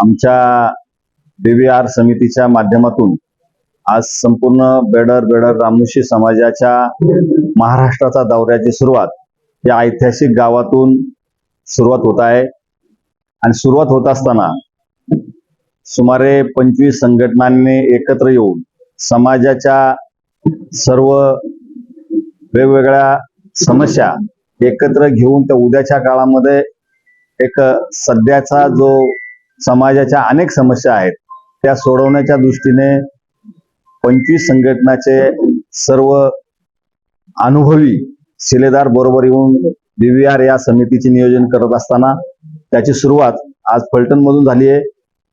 आमच्या बीबीआर समितीच्या माध्यमातून आज संपूर्ण बेडर बेडर रामोशी समाजाच्या महाराष्ट्राचा दौऱ्याची सुरुवात या ऐतिहासिक गावातून सुरुवात होत आहे. आणि सुरुवात होत असताना सुमारे पंचवीस संघटनांनी एकत्र येऊन समाजाच्या सर्व वेगवेगळ्या समस्या एकत्र घेऊन त्या उद्याच्या काळामध्ये एक सध्याचा जो समाजाच्या अनेक समस्या आहेत. त्या सोडवण्याच्या दृष्टीने पंचवीस संघटनाचे सर्व अनुभवी शिलेदार बरोबर येऊन बीव्हीआर या समितीचे नियोजन करत असताना त्याची सुरुवात आज फलटण मधून झाली आहे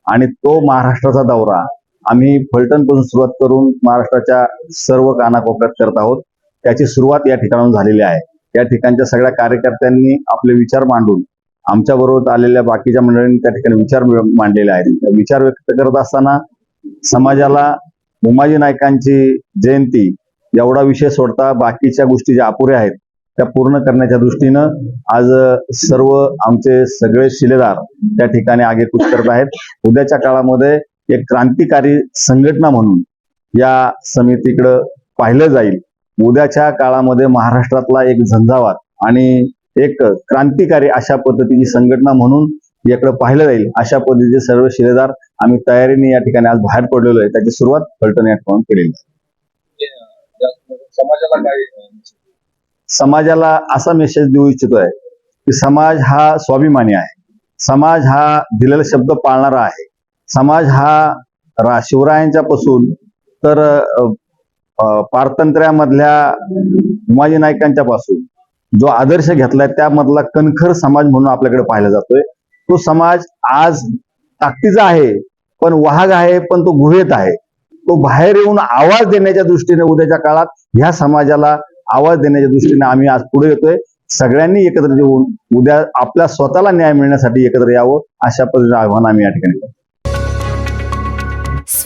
आणि तो महाराष्ट्राचा दौरा. आम्ही फलटणपासून सुरुवात करून महाराष्ट्राच्या सर्व कानाकोपऱ्यात करत आहोत. त्याची सुरुवात या ठिकाणाहून झालेली आहे. या ठिकाणच्या सगळ्या कार्यकर्त्यांनी आपले विचार मांडून आमच्या बरोबर आलेल्या बाकीच्या मंडळींनी त्या ठिकाणी विचार मांडलेले आहेत. विचार व्यक्त करत असताना समाजाला उमाजी नायकांची जयंती एवढा विषय सोडता बाकीच्या गोष्टी ज्या अपुऱ्या आहेत त्या पूर्ण करण्याच्या दृष्टीनं आज सर्व आमचे सगळे शिलेदार त्या ठिकाणी आगेकूच करत आहेत. उद्याच्या काळामध्ये एक क्रांतिकारी संघटना म्हणून या समितीकडं पाहिलं जाईल. उद्याच्या काळामध्ये महाराष्ट्रातला एक झंझावात आणि एक क्रांतिकारी अशा पद्धतीची संघटना म्हणून याकडे पाहिलं जाईल. अशा पद्धतीचे सर्व शिलेदार आम्ही तयारीने या ठिकाणी आज बाहेर पडलेलो आहे. त्याची सुरुवात फलटण या ठिकाणी केलेली आहे. समाजाला काय समाजाला असा मेसेज देऊ इच्छितोय की समाज हा स्वाभिमानी आहे. समाज हा दिलेला शब्द पाळणारा आहे. समाज हा रा शिवरायांच्या पासून तर पारतंत्र्यामधल्या उमाजी नायकांच्या पासून जो आदर्श घेतलाय त्यामधला कणखर समाज म्हणून आपल्याकडे पाहिला जातोय. तो समाज आज ताकदीचा आहे पण वाहग आहे पण तो गुहेत आहे. तो बाहेर येऊन आवाज देण्याच्या दृष्टीने उद्याच्या काळात ह्या समाजाला आवाज देण्याच्या दृष्टीने आम्ही आज पुढे येतोय. सगळ्यांनी एकत्र येऊन उद्या आपल्या स्वतःला न्याय मिळण्यासाठी एकत्र यावं अशा पद्धतीचं आव्हान आम्ही या ठिकाणी